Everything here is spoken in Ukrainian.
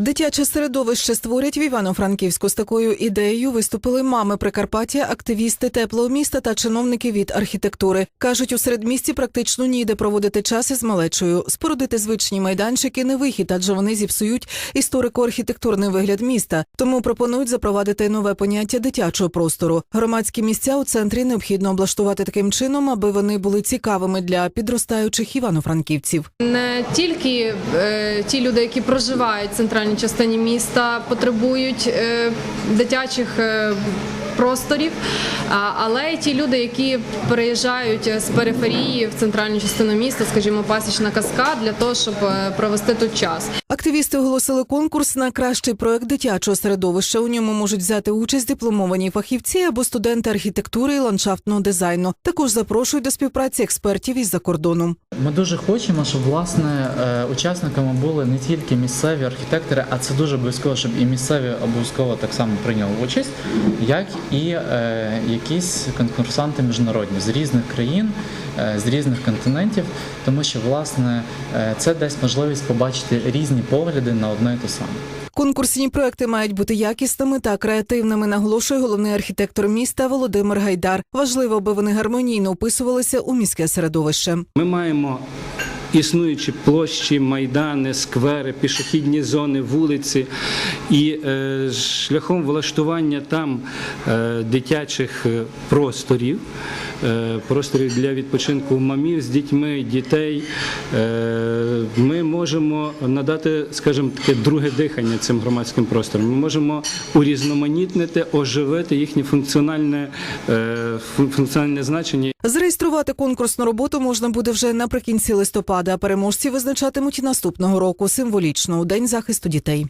Дитяче середовище створять в Івано-Франківську з такою ідеєю. Виступили мами Прикарпаття, активісти теплого міста та чиновники від архітектури. кажуть, у середмісті практично ніде проводити час із малечою. Спорудити звичні майданчики не вихід, адже вони зіпсують історико-архітектурний вигляд міста. Тому пропонують запровадити нове поняття дитячого простору. Громадські місця у центрі необхідно облаштувати таким чином, аби вони були цікавими для підростаючих івано-франківців. Не тільки е, ті люди, які проживають в центральній частині міста, потребують е, дитячих е, просторів, але й ті люди, які переїжджають з периферії в центральну частину міста, скажімо, пасічна каскад, для того, щоб е, провести тут час. Активісти оголосили конкурс на кращий проект дитячого середовища. У ньому можуть взяти участь дипломовані фахівці або студенти архітектури і ландшафтного дизайну. Також запрошують до співпраці експертів із-за кордону. Ми дуже хочемо, щоб власне е, учасниками були не тільки місцеві архітектори, а це дуже обов'язково, щоб і місцеві обов'язково так само прийняли участь, як і е, якісь конкурсанти міжнародні з різних країн, е, з різних континентів, тому що власне це дасть можливість побачити різні погляди на одне і те саме. Конкурсні проекти мають бути якісними та креативними, наголошує головний архітектор міста Володимир Гайдар. Важливо, аби вони гармонійно вписувалися у міське середовище. Ми маємо існуючі площі, майдани, сквери, пішохідні зони, вулиці, і е, шляхом влаштування там е, дитячих е, просторів, просторів для відпочинку мамів з дітьми, дітей, ми можемо надати, скажімо, таке друге дихання цим громадським просторам. Ми можемо урізноманітнити, оживити їхнє функціональне, функціональне значення. Зареєструвати конкурсну роботу можна буде вже наприкінці листопада. А Переможці визначатимуть наступного року символічно у день захисту дітей.